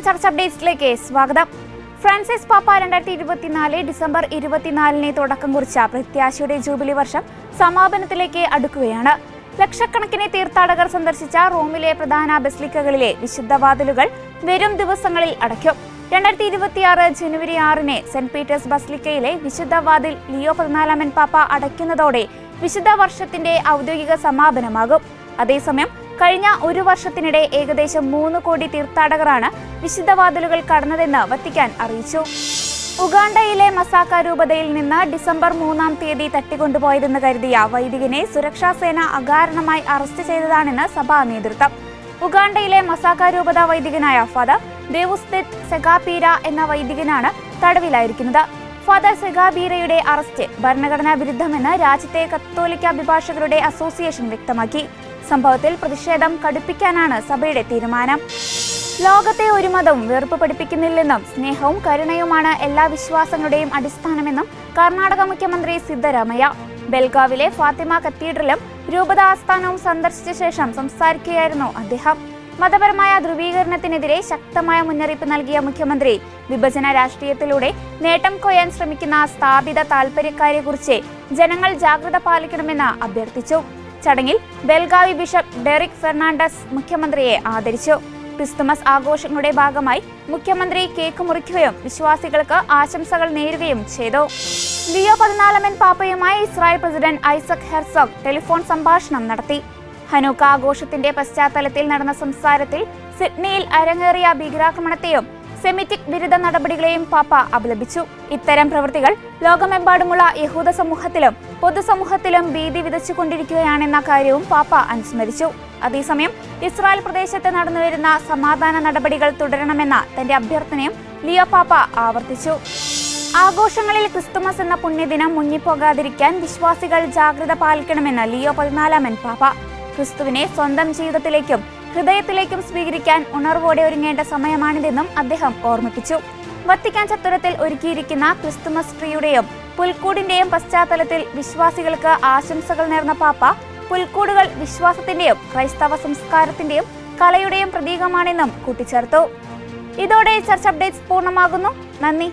ചർച്ച അപ്ഡേറ്റ്സിലേക്ക് സ്വാഗതം. ഫ്രാൻസിസ് പാപ്പ രണ്ടായിരത്തി ഇരുപത്തിനാല് ഡിസംബർ ഇരുപത്തിനാലിന് തുടക്കം കുറിച്ച പ്രത്യാശയുടെ ജൂബിലി വർഷം സമാപനത്തിലേക്ക് അടുക്കുകയാണ്. ലക്ഷക്കണക്കിന് തീർത്ഥാടകർ സന്ദർശിച്ച റോമിലെ പ്രധാന ബസ്ലിക്കകളിലെ വിശുദ്ധവാതിലുകൾ വരും ദിവസങ്ങളിൽ അടയ്ക്കും. രണ്ടായിരത്തി ഇരുപത്തിയാറ് ജനുവരി ആറിന് സെന്റ് പീറ്റേഴ്സ് ബസ്ലിക്കയിലെ വിശുദ്ധവാതിൽ ലിയോ പതിനാലാമൻ പാപ്പ അടയ്ക്കുന്നതോടെ വിശുദ്ധ വർഷത്തിന്റെ ഔദ്യോഗിക സമാപനമാകും. അതേസമയം കഴിഞ്ഞ ഒരു വർഷത്തിനിടെ ഏകദേശം മൂന്ന് കോടി തീർത്ഥാടകരാണ് വിശുദ്ധവാതിലുകൾ കടന്നതെന്ന് വത്തിക്കാൻ അറിയിച്ചു. ഉഗാണ്ടയിലെ മസാക്ക രൂപതയിൽ നിന്ന് ഡിസംബർ മൂന്നാം തീയതി തട്ടിക്കൊണ്ടുപോയതെന്ന് കരുതിയ വൈദികനെ സുരക്ഷാസേന അകാരണമായി അറസ്റ്റ് ചെയ്തതാണെന്ന് സഭാ നേതൃത്വം. ഉഗാണ്ടയിലെ മസാക്ക രൂപത വൈദികനായ ഫാദർ ദേവുസ്തിത് സെഗാപീര എന്ന വൈദികനാണ് തടവിലായിരിക്കുന്നത്. ഫാദർ സെഗാബീരയുടെ അറസ്റ്റ് ഭരണഘടനാ വിരുദ്ധമെന്ന് രാജ്യത്തെ കത്തോലിക്ക അഭിഭാഷകരുടെ അസോസിയേഷൻ വ്യക്തമാക്കി. സംഭവത്തിൽ പ്രതിഷേധം കടുപ്പിക്കാനാണ് സഭയുടെ തീരുമാനം. ലോകത്തെ ഒരു മതവും വെറുപ്പ് പഠിപ്പിക്കുന്നില്ലെന്നും സ്നേഹവും കരുണയുമാണ് എല്ലാ വിശ്വാസങ്ങളുടെയും അടിസ്ഥാനമെന്നും കർണാടക മുഖ്യമന്ത്രി സിദ്ധരാമയ്യ. ബെൽഗാവിലെ ഫാത്തിമ കത്തീഡ്രലും രൂപത ആസ്ഥാനവും സന്ദർശിച്ച ശേഷം സംസാരിക്കുകയായിരുന്നു അദ്ദേഹം. മതപരമായ ധ്രുവീകരണത്തിനെതിരെ ശക്തമായ മുന്നറിയിപ്പ് നൽകിയ മുഖ്യമന്ത്രി വിഭജന രാഷ്ട്രീയത്തിലൂടെ നേട്ടം കൊയ്യാൻ ശ്രമിക്കുന്ന സ്ഥാപിത താൽപര്യക്കാരെക്കുറിച്ച് ജനങ്ങൾ ജാഗ്രത പാലിക്കണമെന്ന് അഭ്യർത്ഥിച്ചു. ചടങ്ങിൽ ബെൽഗാവി ബിഷപ്പ് ഡെറിക് ഫെർണാണ്ടസ് മുഖ്യമന്ത്രിയെ ആദരിച്ചു. ക്രിസ്തുമസ് ആഘോഷങ്ങളുടെ ഭാഗമായി മുഖ്യമന്ത്രി കേക്ക് മുറിക്കുകയും വിശ്വാസികൾക്ക് ആശംസകൾ നേരുകയും ചെയ്തു. ലിയോ പതിനാലമൻ പാപ്പയുമായി Israel president Isaac Herzog telephone സംഭാഷണം നടത്തി. ഹനൂക്ക ആഘോഷത്തിന്റെ പശ്ചാത്തലത്തിൽ നടന്ന സംസാരത്തിൽ സിഡ്നിയിൽ അരങ്ങേറിയ ഭീകരാക്രമണത്തെയും സെമിറ്റിക് ബിരുദ നടപടികളെയും പാപ്പ അപലപിച്ചു. ഇത്തരം പ്രവൃത്തികൾ ലോകമെമ്പാടുമുള്ള യഹൂദ സമൂഹത്തിലും പൊതുസമൂഹത്തിലും ഭീതി വിതച്ചുകൊണ്ടിരിക്കുകയാണെന്ന കാര്യവും പാപ്പ അനുസ്മരിച്ചു. അതേസമയം ഇസ്രായേൽ പ്രദേശത്ത് നടന്നുവരുന്ന സമാധാന നടപടികൾ തുടരണമെന്ന തന്റെ അഭ്യർത്ഥനയും ലിയോ പാപ്പ ആവർത്തിച്ചു. ആഘോഷങ്ങളിൽ ക്രിസ്തുമസ് എന്ന പുണ്യദിനം മുങ്ങിപ്പോകാതിരിക്കാൻ വിശ്വാസികൾ ജാഗ്രത പാലിക്കണമെന്ന് ലിയോ പതിനാലാമൻ പാപ്പ. ക്രിസ്തുവിനെ സ്വന്തം ജീവിതത്തിലേക്കും ഹൃദയത്തിലേക്കും സ്വീകരിക്കാൻ ഉണർവോടെ ഒരുങ്ങേണ്ട സമയമാണിതെന്നും അദ്ദേഹം ഓർമ്മിപ്പിച്ചു. വത്തിക്കാൻ ചത്തുരത്തിൽ ഒരുക്കിയിരിക്കുന്ന ക്രിസ്തുമസ് ട്രീയുടെയും പുൽക്കൂടിന്റെയും പശ്ചാത്തലത്തിൽ വിശ്വാസികൾക്ക് ആശംസകൾ നേർന്ന പാപ്പ പുൽക്കൂടുകൾ വിശ്വാസത്തിന്റെയും ക്രൈസ്തവ സംസ്കാരത്തിന്റെയും കലയുടെയും പ്രതീകമാണെന്നും കൂട്ടിച്ചേർത്തു. ഇതോടെ ചർച്ച് അപ്ഡേറ്റ്സ് പൂർണമാകുന്നു. നന്ദി.